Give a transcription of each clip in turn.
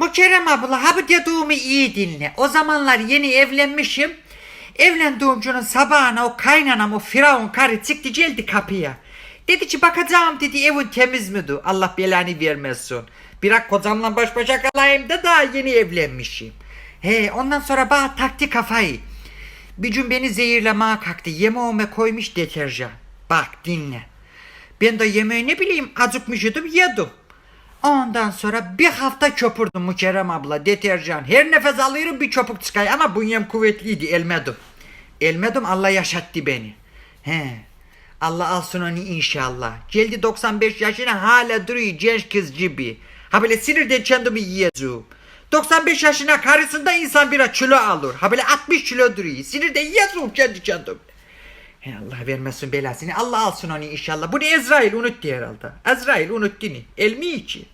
Mukerrem abla ha bu dediğimi iyi dinle. O zamanlar yeni evlenmişim. Evlendiğim günün sabahına o kaynanam o firavun karı çıktı geldi kapıya. Dedi ki bakacağım dedi evin temiz midir? Allah belanı vermesin. Bırak kocamla baş başa kalayım da daha yeni evlenmişim. He ondan sonra bana taktı kafayı. Bir gün beni zehirlemeye kalktı. Yemeğime koymuş deterjan. Bak dinle. Ben de yemeği ne bileyim acıkmış idim yedim. Ondan sonra bir hafta köpürdüm Mükerrem abla deterjan. Her nefes alıyorum bir çöpük çıkay ama bünyem kuvvetliydi elmedim. Elmedim Allah yaşattı beni. He. Allah alsın onu inşallah. Geldi 95 yaşına hala duruyor genç kız gibi. Ha böyle sinirden kendimi yiyeceğim. 95 yaşına karşısında insan bir kilo alır. Ha böyle 60 kilo duruyor. Sinirden yiyeceğim kendi kendimi. He Allah vermesin belasını. Allah alsın onu inşallah. Bunu Ezrail unuttu herhalde. Ezrail unuttu ni. Elmi içi.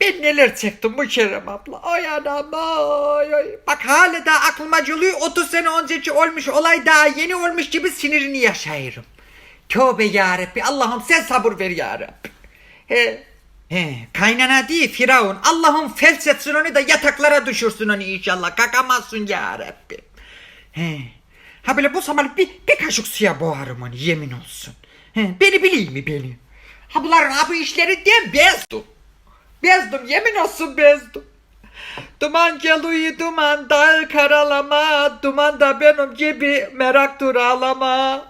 Ben neler çektim bu Kerem abla. Ay anam ay ay. Bak hala da aklıma geliyor. 30 sene önceki olmuş olay daha yeni olmuş gibi sinirini yaşayırım. Tövbe yarabbi. Allah'ım sen sabır ver yarabbi. He. He. Kaynana değil Firavun. Allah'ım felsetsin onu da yataklara düşürsün onu inşallah. Kakamazsın yarabbi. He. Ha böyle bu zaman bir, bir kaşık suya boğarım onu yemin olsun. He. Beni bileyim mi beni? Ha bunların ha bu işleri diye bezdim. Bezdim yemin olsun bezdim. Duman geliyor duman dağ karalama Duman da benim gibi merak dur ağlama.